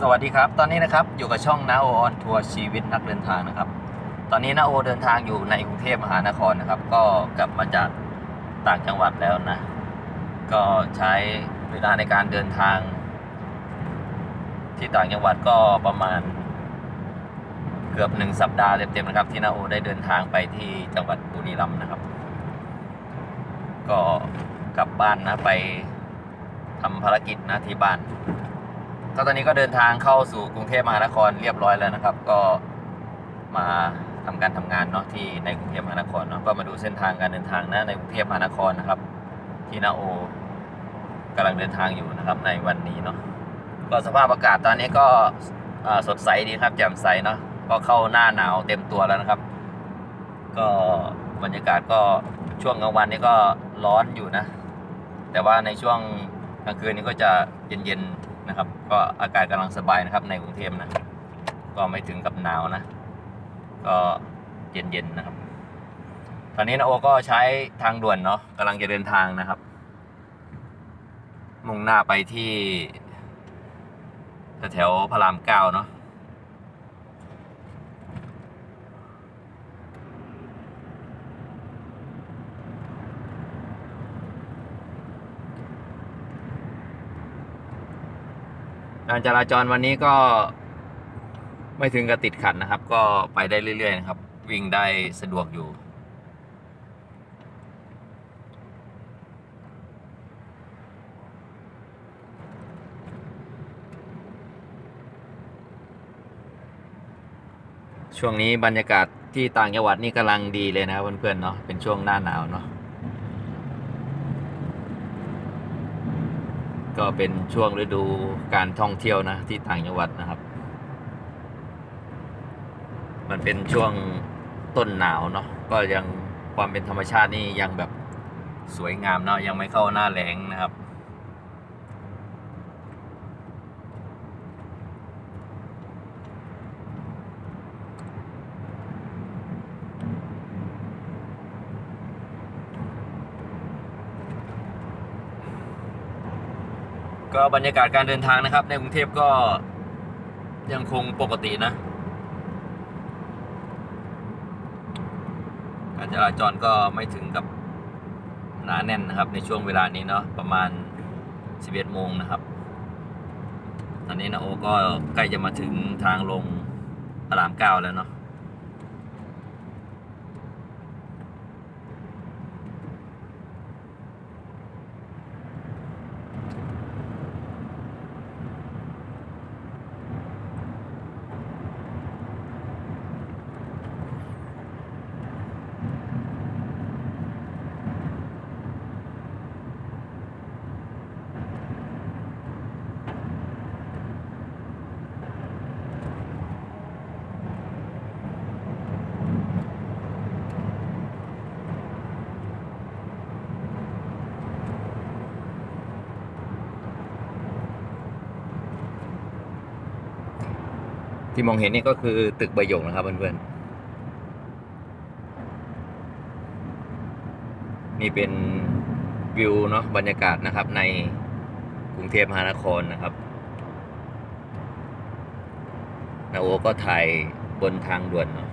สวัสดีครับ ตอนนี้นะครับอยู่กับช่องนาโอออนทัวร์ชีวิตนักเดินทางนะครับ ตอนนี้นาโอเดินทางอยู่ในกรุงเทพมหานครนะครับ ก็กลับมาจากต่างจังหวัดแล้วนะ ก็ใช้เวลาในการเดินทาง ที่ต่างจังหวัดก็ประมาณ เกือบหนึ่งสัปดาห์เต็มๆนะครับ ที่นาโอได้เดินทางไปที่จังหวัดบุรีรัมย์นะครับ ก็กลับบ้านนะไปทำภารกิจนะที่บ้าน ก็ตอนนี้ก็เดินทางเข้าสู่กรุงเทพมหานครเรียบร้อยแล้วนะครับ ก็มาทำการทำงานเนาะที่ในกรุงเทพมหานครเนาะก็มาดูเส้นทางการเดินทางนะในกรุงเทพมหานครนะครับ ที่นาโอกำลังเดินทางอยู่นะครับในวันนี้เนาะก็สภาพอากาศตอนนี้ก็สดใสดีครับแจ่มใสเนาะก็เข้าหน้าหนาวเต็มตัวแล้วนะครับ ก็บรรยากาศก็ช่วงกลางวันนี้ก็ร้อนอยู่นะ แต่ว่าในช่วงกลางคืนนี้ก็จะเย็นๆ นะครับ ก็อากาศกำลังสบายนะครับ ในกรุงเทพนะ ก็ไม่ถึงกับหนาวนะ ก็เย็นๆนะครับ ตอนนี้นะโอก็ใช้ทางด่วนเนาะกำลังจะเดินทางนะครับ มุ่งหน้าไปที่แถวพระรามเก้าเนาะ การจราจรวันนี้ก็ไม่ถึงกับติดขัดนะครับ ก็ไปได้เรื่อยๆนะครับ วิ่งได้สะดวกอยู่ช่วงนี้บรรยากาศที่ต่างจังหวัดนี่กำลังดีเลยนะครับเพื่อนๆเนาะเป็นช่วงหน้าหนาวเนาะ ก็เป็นช่วงฤดูการท่องเที่ยวนะที่ต่างจังหวัดนะครับ มันเป็นช่วงต้นหนาวเนาะก็ยังความเป็นธรรมชาตินี่ยังแบบสวยงามเนาะยังไม่เข้าหน้าแล้งนะครับ ก็บรรยากาศการเดินทางนะครับ ในกรุงเทพก็ยังคงปกตินะ การจราจรก็ไม่ถึงกับหนาแน่นนะครับ ในช่วงเวลานี้เนาะประมาณ 11โมงนะครับ ตอนนี้นะโอก็ใกล้จะมาถึงทางลงพระรามเก้าแล้วเนาะ ที่มองเห็นนี่ก็คือตึกใบหยกนะครับเพื่อนๆ นี่เป็นวิวเนาะบรรยากาศนะครับในกรุงเทพมหานครนะครับ นาโอก็ถ่ายบนทางด่วนเนาะ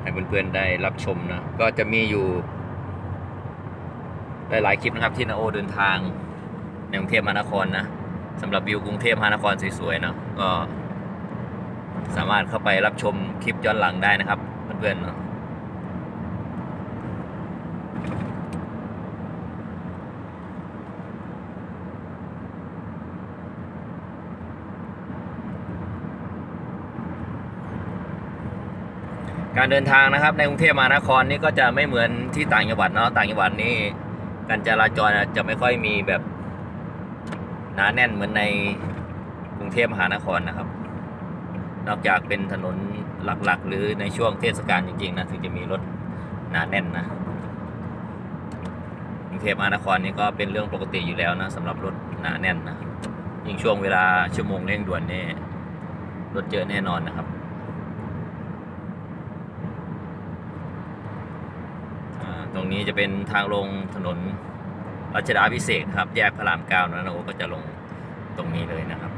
ให้เพื่อนๆได้รับชมนะ ก็จะมีอยู่หลายๆคลิปนะครับที่นาโอเดินทางในกรุงเทพมหานครนะ สำหรับวิวกรุงเทพมหานครสวยๆเนาะก็สามารถเข้าไปรับชมคลิปย้อนหลังได้นะครับ เพื่อนๆเนาะการเดินทางนะครับในกรุงเทพมหานครนี่ก็จะไม่เหมือนที่ต่างจังหวัดเนาะต่างจังหวัดนี่การจราจรจะไม่ค่อยมีแบบ หนาแน่นเหมือนในกรุงเทพมหานครนะครับ นอกจากเป็นถนนหลักๆ หรือในช่วงเทศกาลจริงๆนะถึงจะมีรถหนาแน่นนะกรุงเทพมหานครนี่ก็เป็นเรื่องปกติอยู่แล้วนะสำหรับรถหนาแน่นนะยิ่งช่วงเวลาชั่วโมงเร่งด่วนนี่รถเยอะแน่นอนนะครับตรงนี้จะเป็นทางลงถนน รัชดาพิเศษครับ แยกพระรามเก้านะโอก็จะลงตรงนี้เลยนะครับ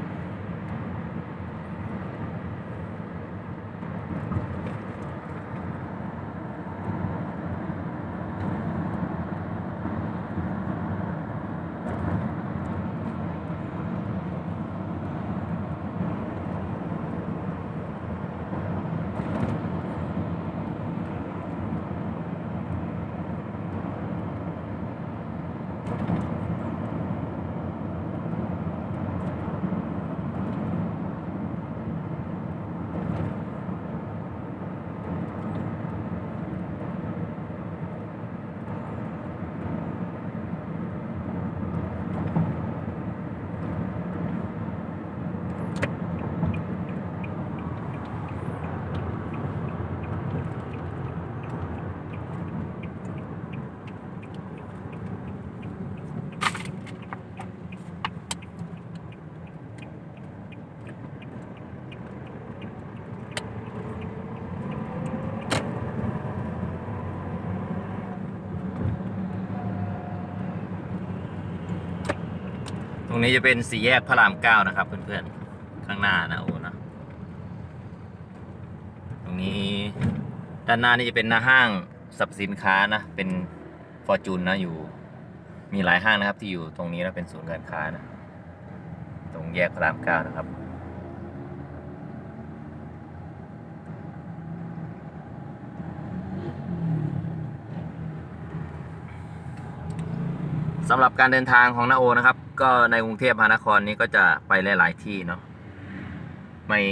รงนี้จะเป็นสี่แยกพระรามเก้านะครับ เพื่อนๆ ข้างหน้านะโอ้นะตรงนี้ด้านหน้านี่จะเป็นหน้าห้างสรรพสินค้านะ เป็นฟอร์จูนนะอยู่มีหลายห้างนะครับ ที่อยู่ตรงนี้แล้วเป็นศูนย์การค้านะ ตรงแยกพระรามเก้านะครับสำหรับการเดินทางของนาโอนะครับ ก็ในกรุงเทพมหานครนี้ก็จะไปหลาย ๆ ที่เนาะไม่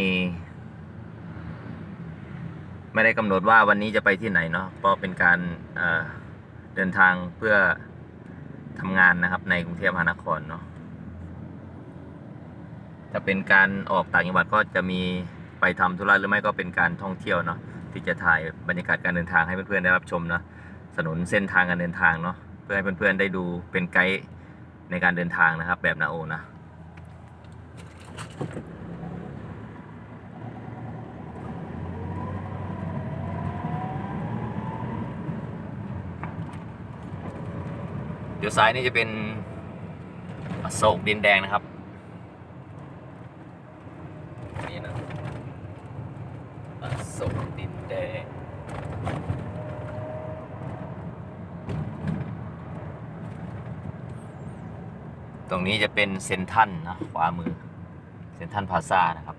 ไม่ได้กำหนดว่าวันนี้จะไปที่ไหนเนาะเพราะเป็นการเเดินทางเพื่อทำงานนะครับ ในกรุงเทพมหานครเนาะถ้าเป็นการออกต่างจังหวัดก็จะมีไปทำธุระหรือไม่ก็เป็นการท่องเที่ยวเนาะที่จะถ่ายบรรยากาศการเดินทางให้เพื่อนๆได้รับชมเนาะสนุนเส้นทางการเดินทางเนาะเพื่อให้เพื่อนๆได้ดูเป็นไกด์ ในการเดินทางนะครับ แบบนาโอนะเดี๋ยวซ้ายนี่จะเป็นโศกดินแดงนะครับ นี่นะอโศกดินแดง ตรงนี้จะเป็นเซนทันนะขวามือ เซนทันพาซ่านะครับ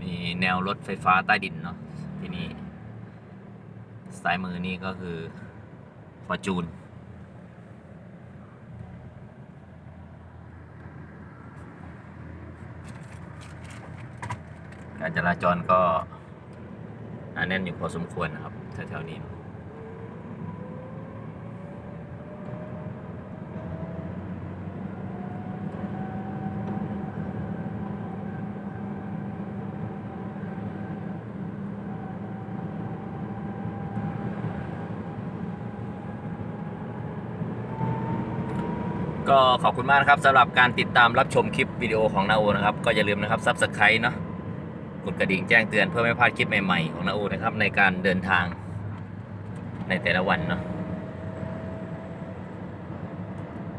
มีแนวรถไฟฟ้าใต้ดินเนาะที่นี่ซ้ายมือนี่ก็คือฟอร์จูน การจราจรก็หนาแน่นอยู่พอสมควรนะครับแถวๆนี้ก็ขอบคุณมากนะครับสำหรับการติดตามรับชมคลิปวิดีโอของนาโอนะครับ ก็อย่าลืมนะครับซับสไครต์เนาะ กดกระดิ่งแจ้งเตือนเพื่อไม่พลาดคลิปใหม่ๆของนาโอนะครับ ในการเดินทางในแต่ละวันเนาะ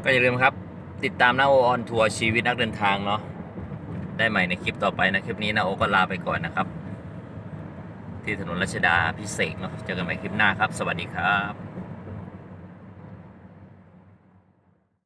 ก็อย่าลืมครับ ติดตามนาโอออนทัวร์ชีวิตนักเดินทางเนาะได้ใหม่ในคลิปต่อไปนะคลิปนี้นาโอก็ลาไปก่อนนะครับ ที่ถนนรัชดาพิเศษเนาะเจอกันใหม่คลิปหน้าครับ สวัสดีครับ